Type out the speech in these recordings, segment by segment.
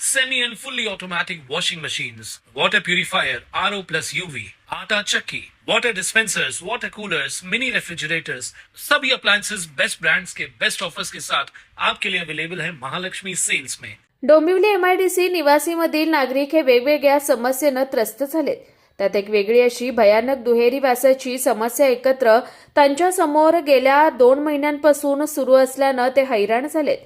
semi and fully automatic washing machines, water purifier, RO plus UV, आटा चक्की, water dispensers, water coolers, mini refrigerators, सभी appliances best brands के best offers के साथ आपके लिए अवेलेबल है महालक्ष्मी सेल्स में डोंबिवली एमआयडीसी निवासीमधील नागरिक हे वेगवेगळ्या समस्येनं त्रस्त झालेत. त्यात एक वेगळी अशी भयानक दुहेरी व्यासाची समस्या एकत्र त्यांच्यासमोर गेल्या दोन महिन्यांपासून सुरू असल्यानं ते हैराण झालेत.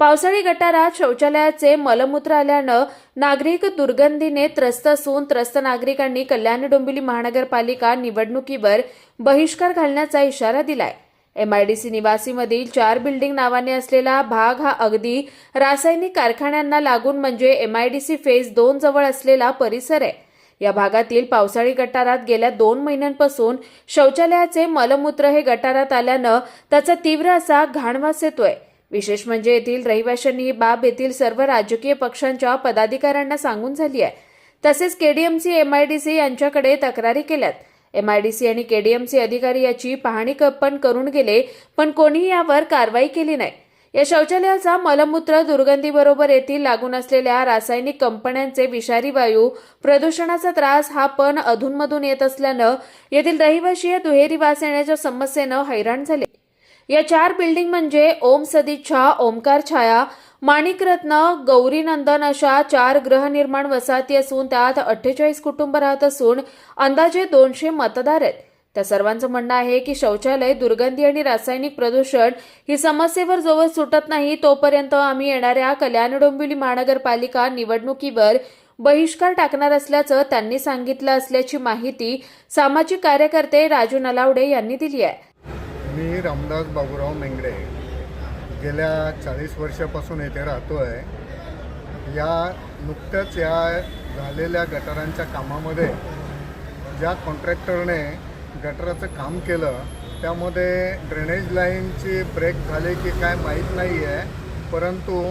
पावसाळी गटारात शौचालयाचे मलमूत्र आल्यानं नागरिक दुर्गंधीने त्रस्त असून त्रस्त नागरिकांनी कल्याण डोंबिवली महानगरपालिका निवडणुकीवर बहिष्कार घालण्याचा इशारा दिलाय. एमआयडीसी निवासीमधील चार बिल्डिंग नावाने असलेला भाग हा अगदी रासायनिक कारखान्यांना लागून म्हणजे एमआयडीसी फेज दोन जवळ असलेला परिसर आहे. या भागातील पावसाळी गटारात गेल्या दोन महिन्यांपासून शौचालयाचे मलमूत्र हे गटारात आल्यानं त्याचा तीव्र असा घाणवास येतोय. विशेष म्हणजे येथील रहिवाशांनी ही बाब येथील सर्व राजकीय पक्षांच्या पदाधिकाऱ्यांना सांगून झाली आहे. तसेच केडीएमसी एमआयडीसी यांच्याकडे तक्रारी केल्यात. एमआयडीसी आणि केडीएमसी अधिकारी याची पाहणी पण करून गेले पण कोणीही यावर कारवाई केली नाही. या शौचालयाचा मलमूत्र दुर्गंधीबरोबर येथील लागून असलेल्या रासायनिक कंपन्यांचे विषारी वायू प्रदूषणाचा त्रास हा पण अधूनमधून येत असल्यानं येथील रहिवाशी या दुहेरी वास येण्याच्या समस्येनं हैराण झाले. या चार बिल्डिंग म्हणजे ओम सदिच्छा ओमकार छाया माणिकरत्न गौरीनंदन अशा चार गृहनिर्माण वसाहती असून त्यात अठ्ठेचाळीस कुटुंब राहत असून अंदाजे दोनशे मतदार आहेत. त्या सर्वांचं म्हणणं आहे की शौचालय दुर्गंधी आणि रासायनिक प्रदूषण ही समस्येवर जोवर सुटत नाही तोपर्यंत आम्ही येणाऱ्या कल्याण डोंबिवली महानगरपालिका निवडणुकीवर बहिष्कार टाकणार असल्याचं त्यांनी सांगितलं असल्याची माहिती सामाजिक कार्यकर्ते राजू नलावडे यांनी दिली आहे. मी रामदास बाबूराव मेंगडे गेल्या चाळीस वर्षापासून येथे राहतो आहे या नुकत्याच या झालेल्या गटारांच्या कामामध्ये ज्या कॉन्ट्रॅक्टरने गटाराचं काम केलं त्यामध्ये ड्रेनेज लाईनची ब्रेक झाली की काय माहीत नाही आहे परंतु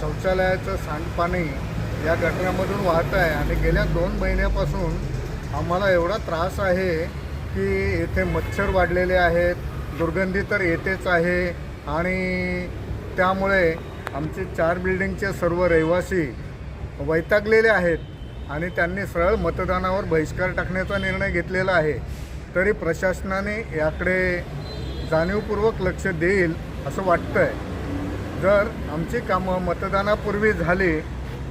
शौचालयाचं सांडपाणी या गटारामधून वाहत आहे आणि गेल्या दोन महिन्यापासून आम्हाला एवढा त्रास आहे की येथे मच्छर वाढलेले आहेत दुर्गंधी तर येतेच आहे आणि त्यामुळे आमचे चार बिल्डिंगचे सर्व रहिवासी वैतागलेले आहेत आणि त्यांनी सरळ मतदानावर बहिष्कार टाकण्याचा निर्णय घेतलेला आहे. तरी प्रशासनाने याकडे जाणीवपूर्वक लक्ष देईल असं वाटतं आहे जर आमची कामं मतदानापूर्वी झाली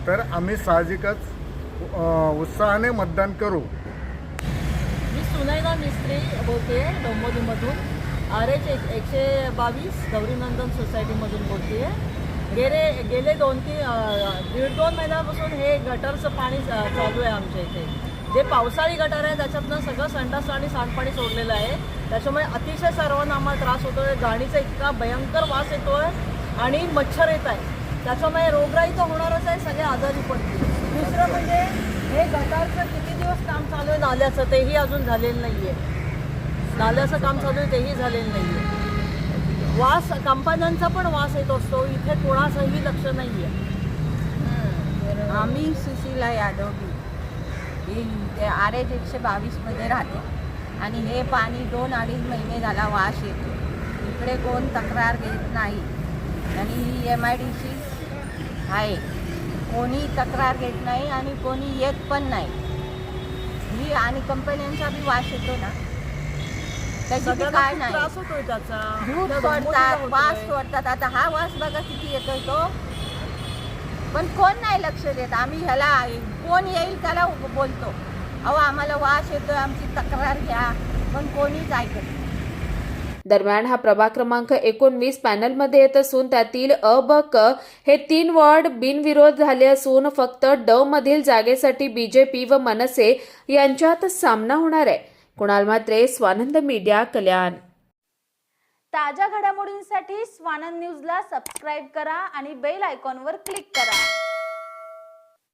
तर आम्ही साहजिकच उत्साहाने मतदान करू. मिस्त्री बोलते डोंबोलीमधून आर एच एक एकशे बावीस गौरीनंदन सोसायटीमधून बोलते आहे गेले गेले दोन तीन दीड दोन महिन्यापासून हे गटरचं पाणी चालू आहे आमच्या इथे. जे पावसाळी गटर आहे त्याच्यातनं सगळं संडास आणि सांडपाणी सोडलेलं आहे. त्याच्यामुळे अतिशय सर्वांना आम्हाला त्रास होतो आहे गाणीचा इतका भयंकर वास येतो आहे आणि मच्छर येत आहे त्याच्यामुळे रोगराई तर होणारच आहे सगळे आजारी पडतील. दुसरं म्हणजे हे गटारचं किती दिवस काम चालू आहे नाल्याचं तेही अजून झालेलं नाही आहे नाल्याचं काम चालू आहे तेही झालेलं नाही आहे वास कंपन्यांचा पण वास येत असतो. इथे कोणाचंही लक्ष नाही आहे आम्ही सुशीला यादव ही आर एच एकशे बावीसमध्ये राहते. आणि हे पाणी दोन अडीच महिने झाला वास येतो. इकडे कोण तक्रार घेत नाही. आणि ही एम आय डी सी आहे. कोणी तक्रार घेत नाही आणि कोणी येत पण नाही. ही आणि कंपन्यांचा बी वास येतो ना. त्याची काय नाही. त्रास होतोय त्याचा. धूप सोडतात वास. सोडतात. आता हा वास बघा किती येतोय तो. पण कोण नाही लक्ष देत. आम्ही ह्याला कोण येईल त्याला बोलतो. अहो आम्हाला वास येतोय आमची तक्रार घ्या. पण कोणीच ऐकत नाही. दरम्यान हा प्रभाग क्रमांक एकोणवीस पॅनलमध्ये येत असून त्यातील अ ब क हे तीन वॉर्ड बिनविरोध झाले असून फक्त ड मधील जागेसाठी बीजेपी व मनसे यांच्यात सामना होणार आहे. कुणाल मात्रे स्वानंद मीडिया कल्याण. ताज्या घडामोडींसाठी स्वानंद न्यूजला सबस्क्राईब करा आणि बेल आयकॉनवर क्लिक करा.